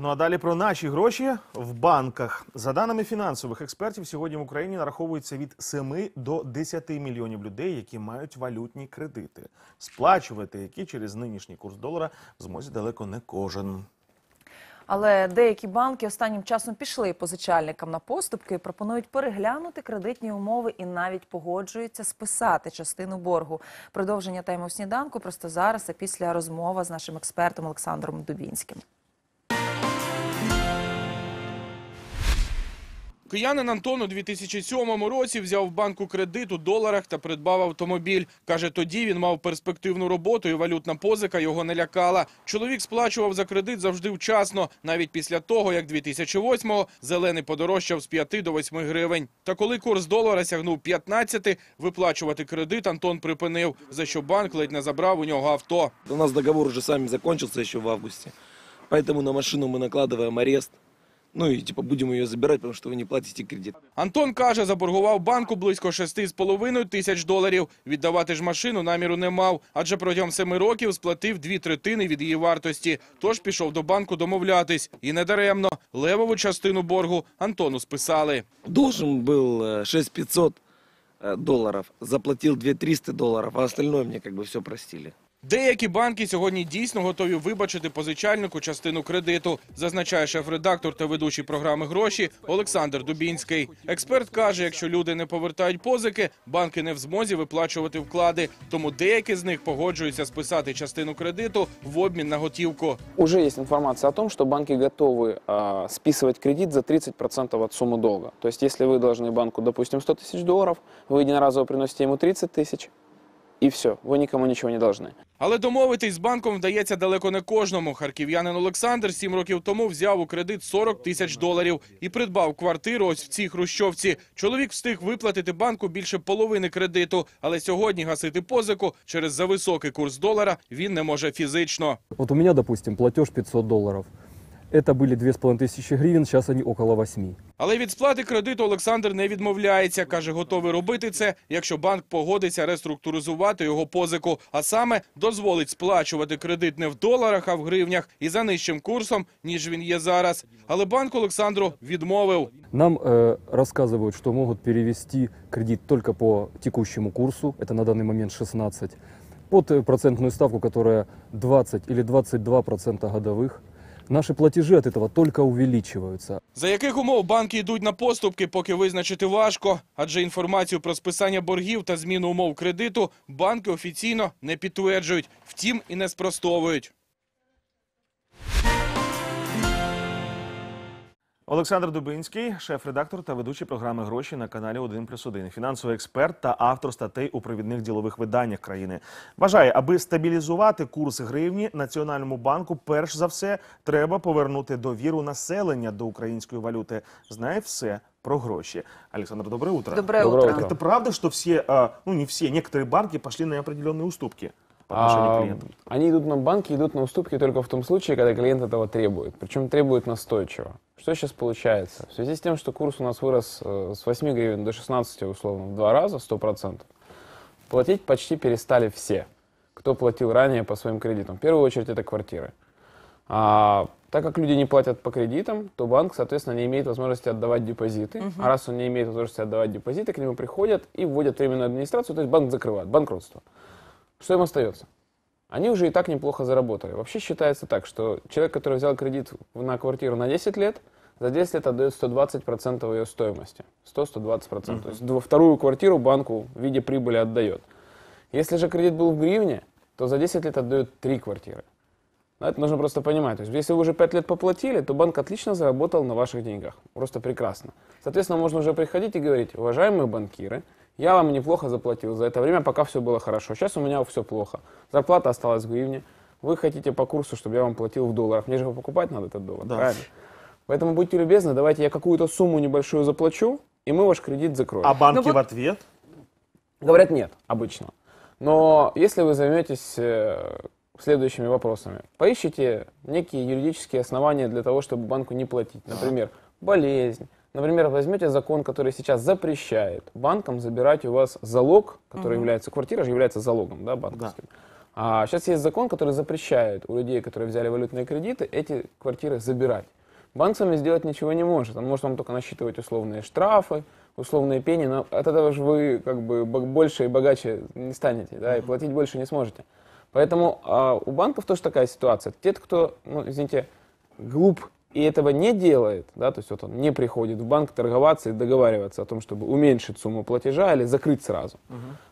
Ну а далі про наші гроші в банках. За даними фінансових експертів, сьогодні в Україні нараховується від 7 до 10 мільйонів людей, які мають валютні кредити, сплачувати які через нинішній курс долара змозі далеко не кожен. Але деякі банки останнім часом пішли позичальникам на поступки, пропонують переглянути кредитні умови і навіть погоджуються списати частину боргу. Продовження у сніданку просто зараз, а після розмова з нашим експертом Олександром Дубінським. Киянин Антон у 2007 році взяв в банку кредит у доларах та придбав автомобіль. Каже, тоді він мав перспективну роботу і валютна позика його не лякала. Чоловік сплачував за кредит завжди вчасно, навіть після того, як 2008-го зелений подорожчав з 5 до 8 гривень. Та коли курс долара сягнув 15, виплачувати кредит Антон припинив, за що банк ледь не забрав у нього авто. У нас договор уже с вами закончился еще в августе. Поэтому на машину мы накладываем арест. Ну и типа будем ее забирать, потому что вы не платите кредит. Антон каже, заборгував банку близько 6,5 тисяч доларів. Віддавати ж машину наміру не мав, адже протягом семи років сплатив дві третини від її вартості. Тож пішов до банку домовлятись. І недаремно левову частину боргу Антону списали. Должен был э, 6500 э, долларов, заплатил 2300 долларов, а остальное мне как бы все простили. Деякі банки сьогодні дійсно готові вибачити позичальнику частину кредиту, зазначає шеф-редактор та ведучий програми гроші Олександр Дубінський. Експерт каже, якщо люди не повертають позики, банки не в змозі виплачувати вклади. Тому деякі з них погоджуються списати частину кредиту в обмін на готівку. Уже есть информация о том, что банки готовы а, списывать кредит за 30% от суммы долга. То есть, если вы должны банку, допустим, 100 тысяч долларов, вы единоразово приносите ему 30 тысяч, и все, вы никому ничего не должны. Але домовитись з банком вдається далеко не кожному. Харків'янин Олександр сім років тому взяв у кредит 40 тисяч доларів і придбав квартиру ось в цій хрущовці. Чоловік встиг виплатити банку більше половини кредиту, але сьогодні гасити позику через зависокий курс долара він не може фізично. Вот у меня, допустим, платеж 500 долларов. Это были 2500 гривен, сейчас они около 8. Але від сплати кредиту Олександр не відмовляється. Каже, готовий робити це, якщо банк погодиться реструктуризувати його позику, а саме дозволить сплачувати кредит не в доларах, а в гривнях і за нижчим курсом, ніж він є зараз. Але банк Олександру відмовив. Нам э, рассказывают, что могут перевести кредит только по текущему курсу, это на данный момент 16, под э, процентную ставку, которая 20 или 22 процента годовых. платежі від цього тільки увеличиваются. За яких умов банки йдуть на поступки, поки визначити важко, адже інформацію про списання боргів та зміну умов кредиту банки офіційно не підтверджують, втім і не спростовують. Олександр Дубинський, шеф-редактор та ведучий програми гроші на каналі 1 плюс 1, фінансовий експерт та автор статей у провідних ділових виданнях країни. Вважає, аби стабілізувати курс гривні, Національному банку перш за все треба повернути довіру населення до української валюти. Знає все про гроші. Александр, доброе утро. Доброе Доброе утро. утро. Это правда, что все, а, ну не все, некоторые банки пошли на определенные уступки По отношению к А, клиентам? Они идут на банки, идут на уступки только в том случае, когда клиент этого требует. Причем требует настойчиво. Что сейчас получается? В связи с тем, что курс у нас вырос э, с 8 гривен до 16, условно, в два раза, 100%, платить почти перестали все, кто платил ранее по своим кредитам. В первую очередь это квартиры. А, так как люди не платят по кредитам, то банк, соответственно, не имеет возможности отдавать депозиты. А раз он не имеет возможности отдавать депозиты, к нему приходят и вводят временную администрацию, то есть банк закрывает, банкротство. Что им остается? Они уже и так неплохо заработали. Вообще считается так, что человек, который взял кредит на квартиру на 10 лет, за 10 лет отдает 120% ее стоимости. 100-120%. То есть вторую квартиру банку в виде прибыли отдает. Если же кредит был в гривне, то за 10 лет отдает 3 квартиры. Но это нужно просто понимать. То есть, если вы уже 5 лет поплатили, то банк отлично заработал на ваших деньгах. Просто прекрасно. Соответственно, можно уже приходить и говорить, уважаемые банкиры, я вам неплохо заплатил за это время, пока все было хорошо. Сейчас у меня все плохо. Зарплата осталась в гривне. Вы хотите по курсу, чтобы я вам платил в долларах. Мне же его покупать надо, этот доллар, Да. правильно? Поэтому будьте любезны, давайте я какую-то сумму небольшую заплачу, и мы ваш кредит закроем. А банки Ну вот- в ответ? Говорят нет, обычно. Но если вы займетесь э, следующими вопросами, поищите некие юридические основания для того, чтобы банку не платить. Например, болезнь. Например, возьмете закон, который сейчас запрещает банкам забирать у вас залог, который является, квартира же является залогом да, банковским. А сейчас есть закон, который запрещает у людей, которые взяли валютные кредиты, эти квартиры забирать. Банк с вами сделать ничего не может. Он может вам только насчитывать условные штрафы, условные пени, но от этого же вы как бы бо- больше и богаче не станете, да, и платить больше не сможете. Поэтому а, у банков тоже такая ситуация. Те, кто, ну, извините, глуп и этого не делает, да, то есть вот он не приходит в банк торговаться и договариваться о том, чтобы уменьшить сумму платежа или закрыть сразу,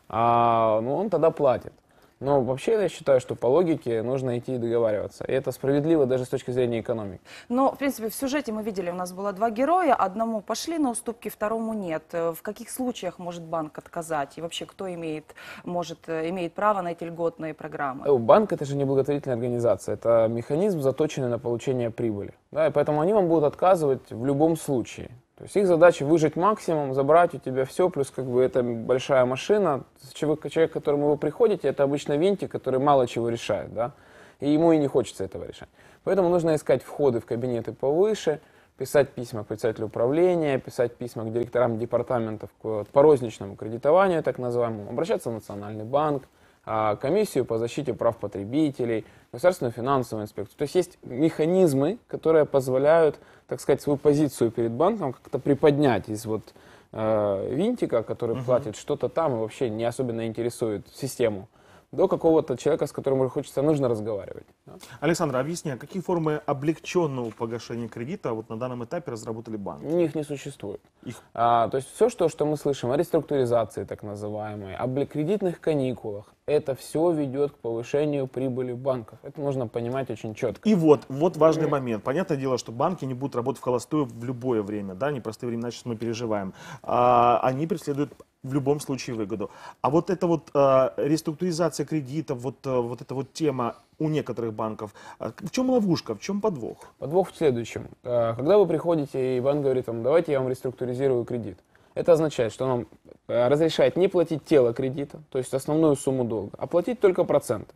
а, ну, он тогда платит. Но вообще я считаю, что по логике нужно идти и договариваться. И это справедливо даже с точки зрения экономики. Но, в принципе, в сюжете мы видели, у нас было два героя. Одному пошли на уступки, второму нет. Э, В каких случаях может банк отказать? И вообще, кто имеет, может, э, имеет право на эти льготные программы? Э, Банк это же не благотворительная организация, это механизм, заточенный на получение прибыли. Да, и поэтому они вам будут отказывать в любом случае. То есть их задача выжить максимум, забрать у тебя все, плюс как бы это большая машина. Человек, человек, к которому вы приходите, это обычно винтик, который мало чего решает, да, и ему и не хочется этого решать. Поэтому нужно искать входы в кабинеты повыше, писать письма к председателю управления, писать письма к директорам департаментов по розничному кредитованию, так называемому, обращаться в Национальный банк, комиссию по защите прав потребителей, государственную финансовую инспекцию. То есть есть механизмы, которые позволяют, так сказать, свою позицию перед банком как-то приподнять из вот э, винтика, который платит что-то там и вообще не особенно интересует систему, до какого-то человека, с которым хочется, нужно разговаривать. да. Александр, объясни, а какие формы облегченного погашения кредита вот на данном этапе разработали банки? Их не существует. Их- А, то есть все, что, что мы слышим о реструктуризации так называемой, об кредитных каникулах, это все ведет к повышению прибыли банков. Это нужно понимать очень четко. И вот, вот важный момент. Понятное дело, что банки не будут работать в холостую в любое время, да, непростые времена сейчас мы переживаем. А, они преследуют в любом случае выгоду. А вот эта вот а, реструктуризация кредитов, вот, а, вот эта вот тема у некоторых банков, а в чем ловушка, в чем подвох? Подвох в следующем. Э, Когда вы приходите, и банк говорит вам, давайте я вам реструктуризирую кредит. Это означает, что он э, разрешает не платить тело кредита, то есть основную сумму долга, а платить только проценты.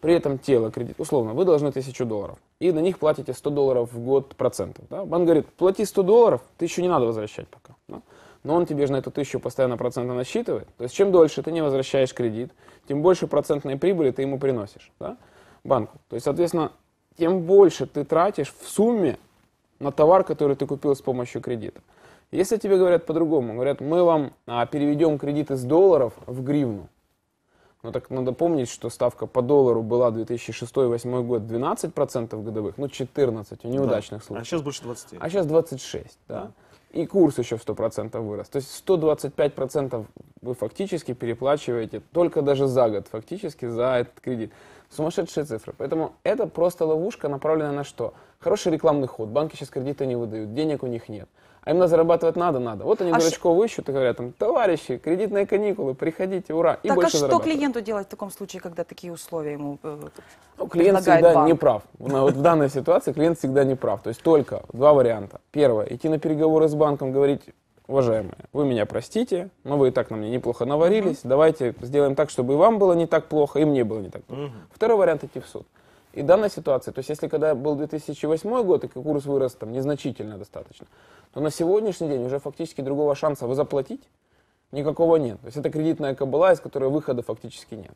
При этом тело кредита, условно, вы должны 1000 долларов, и на них платите 100 долларов в год процентов. Да? Банк говорит, плати 100 долларов, тысячу не надо возвращать пока. да. Но он тебе же на эту тысячу постоянно проценты насчитывает. То есть чем дольше ты не возвращаешь кредит, тем больше процентной прибыли ты ему приносишь да? банку. То есть, соответственно, тем больше ты тратишь в сумме на товар, который ты купил с помощью кредита. Если тебе говорят по-другому, говорят, мы вам а, переведем кредит из долларов в гривну, ну так надо помнить, что ставка по доллару была 2006-2008 год 12% годовых, ну 14 в неудачных А случаях. сейчас больше 20. А сейчас 26, да. И курс еще в 100% вырос. То есть 125% вы фактически переплачиваете только даже за год, фактически за этот кредит. Сумасшедшие цифры. Поэтому это просто ловушка, направленная на что? Хороший рекламный ход. Банки сейчас кредиты не выдают, денег у них нет. А им на зарабатывать надо, надо. Вот они А ш- дурачков ищут и говорят, там, товарищи, кредитные каникулы, приходите, ура. И так а больше что зарабатывать. клиенту делать в таком случае, когда такие условия ему э, Ну, клиент всегда банк? не прав. Вот в данной ситуации клиент всегда не прав. То есть только два варианта. Первое, идти на переговоры с банком, говорить, уважаемые, вы меня простите, но вы и так на мне неплохо наварились, давайте сделаем так, чтобы и вам было не так плохо, и мне было не так плохо. Второй вариант идти в суд. И данная ситуация, то есть если когда был 2008 год, и курс вырос там незначительно достаточно, то на сегодняшний день уже фактически другого шанса вы заплатить никакого нет. То есть это кредитная кабала, из которой выхода фактически нет.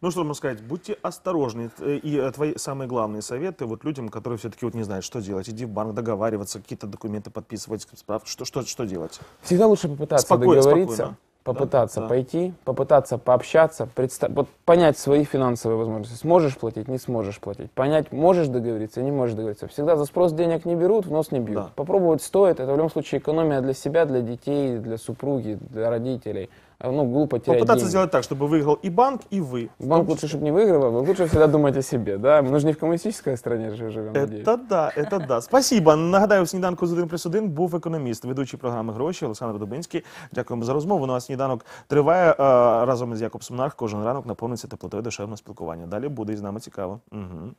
Ну что можно сказать, будьте осторожны. Э, И э, твои самые главные советы вот людям, которые все-таки вот не знают, что делать. Иди в банк, договариваться, какие-то документы подписывать, справки. Что, что, что делать? Всегда лучше попытаться Спокойно, договориться, спокойно. Попытаться Да, да. пойти, попытаться пообщаться, представ- вот понять свои финансовые возможности. Сможешь платить, не сможешь платить. Понять, можешь договориться, не можешь договориться. Всегда за спрос денег не берут, в нос не бьют. Да. Попробовать стоит. Это в любом случае экономия для себя, для детей, для супруги, для родителей. А, Ну, глупо терять Попытаться деньги. сделать так, чтобы выиграл и банк, и вы. Банк лучше, чтобы не выигрывал, вы лучше всегда думать о себе. Да? Мы же не в коммунистической стране же живем, надеюсь. Це да, це да. Спасибо. Нагадаю, в сніданку з 1 плюс 1 був економіст, ведучий програми гроші Олександр Дубинський. Дякуємо за розмову. Ну а сніданок триває е, разом із Якобсом Нарх. Кожен ранок наповниться теплотою душевного спілкування. Далі буде і з нами цікаво. Угу.